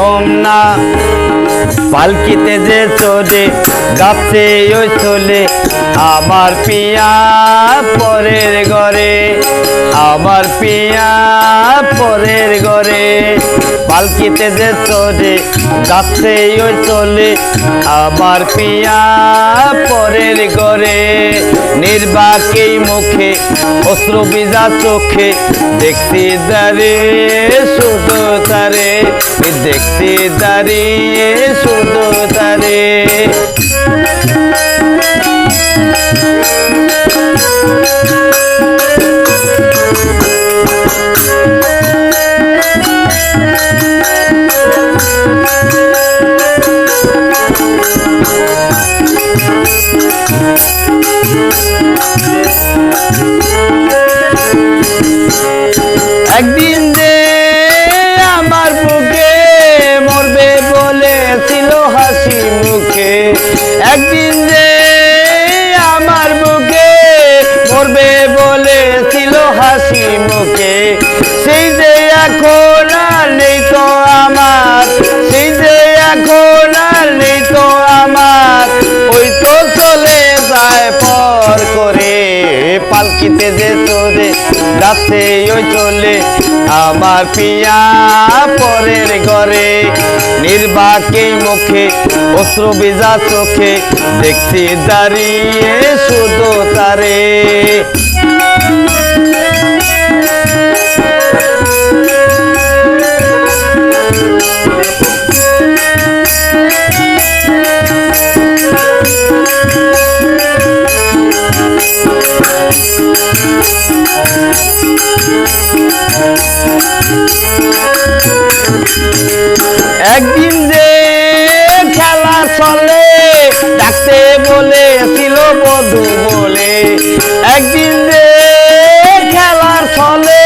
Ronna পালকিতে যে চলে যাচ্ছে ওই চলে আমার পিয়া পরের ঘরে, আমার পিয়া পরের ঘরে। পালকিতে যে চলে যাচ্ছে ওই চলে আমার পিয়া পরের ঘরে। নির্বাকেই মুখে অস্ত্র বিজা চোখে, দেখছি দাঁড়িয়ে, শুধু তারে, দেখছি দাঁড়িয়ে, শুধু একদিন যে আমার বুকে মরবে বলেছিল হাসি মুখে। একদিন যে আমার বুকে মরবে বলেছিল হাসি মুখে। সেই যে এখন আর নেই তো আমার, সেই যে এখন আর নেই তো আমার। ওই তো চলে যায় পর করে, পালকিতে যে চলে যাচ্ছে ওই চলে আমার পিয়া পরের ঘরে নির্বাকে মুখে অস্ত্র বিজা চোখে দেখছি দাঁড়িয়ে শুধু তারে। একদিন যে খেলা চলে, ডাকতে বলেছিল বধু বলে। একদিন যে খেলার চলে,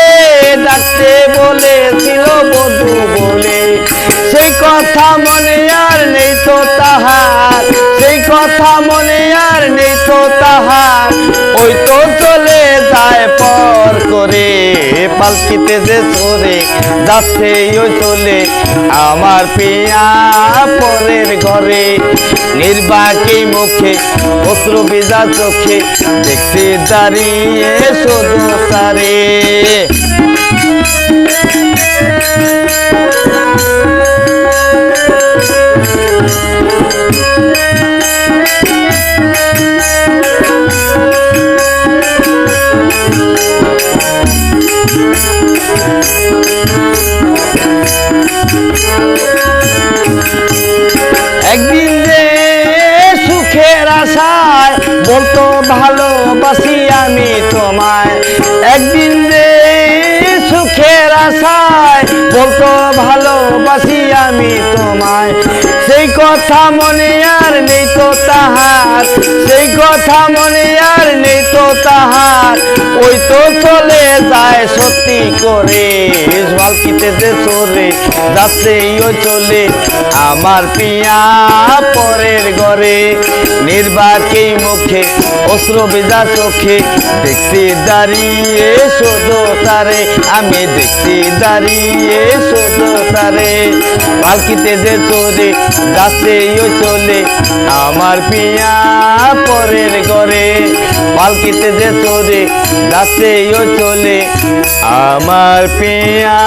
ডাকতে বলেছিল বধু বলে। সেই কথা মনে আর নেই তো তাহার, সেই কথা মনে আর নেই তো তাহার। ওই তো চলে যায় পর করে। পালকিতে যে চোরে যাচ্ছে, ওই চলে আমার পিয়া পরের ঘরে। নির্বাকি মুখে অশ্রু বিজা চোখে দেখতে দাঁড়িয়ে শুধু তারে বলতো, ভালোবাসি আমি তোমায়। একদিন যে সুখের আশায় বলতো, ভালোবাসি আমি তোমায়। সেই কথা মনে আর নেই তো তাহার, সেই কথা মনে আর নেই তো তাহার। ওই তো চলে যায় সত্যি করে যে চলে যাচ্ছে ও চলে, আমার পিয়া পরের ঘরে, নির্বাকেই মুখে অস্ত্র বিজা চোখে, দেখতে দাঁড়িয়ে শুধু তারে, আমি দেখতে দাঁড়িয়ে শুধু তারে। পালকিতে যে চলে যাচ্ছে ও চলে, আমার পিয়া পরের ঘরে পালকিতে যে চলে রাতেও চলে আমার পেয়া